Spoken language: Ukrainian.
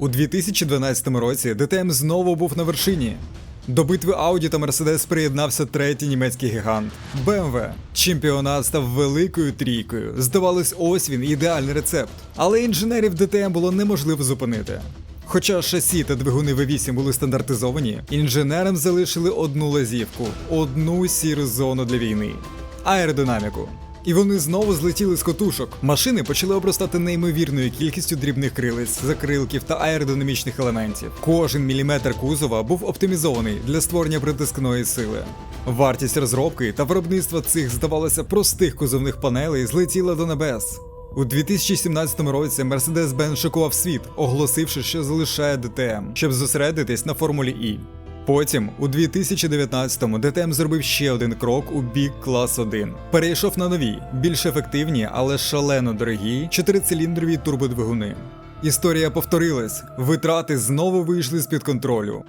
У 2012 році ДТМ знову був на вершині. До битви Audi та Mercedes приєднався третій німецький гігант BMW. Чемпіонат став великою трійкою. Здавалось, ось він ідеальний рецепт. Але інженерів ДТМ було неможливо зупинити. Хоча шасі та двигуни V8 були стандартизовані, інженерам залишили одну лазівку, одну сіру зону для війни аеродинаміку. І вони знову злетіли з котушок. Машини почали обростати неймовірною кількістю дрібних крилиць, закрилків та аеродинамічних елементів. Кожен міліметр кузова був оптимізований для створення притискної сили. Вартість розробки та виробництва цих, здавалося, простих кузовних панелей злетіла до небес. У 2017 році Mercedes-Benz шокував світ, оголосивши, що залишає DTM, щоб зосередитись на Формулі І. Потім, у 2019-му, ДТМ зробив ще один крок у бік клас 1. Перейшов на нові, більш ефективні, але шалено дорогі чотирициліндрові турбодвигуни. Історія повторилась, витрати знову вийшли з-під контролю.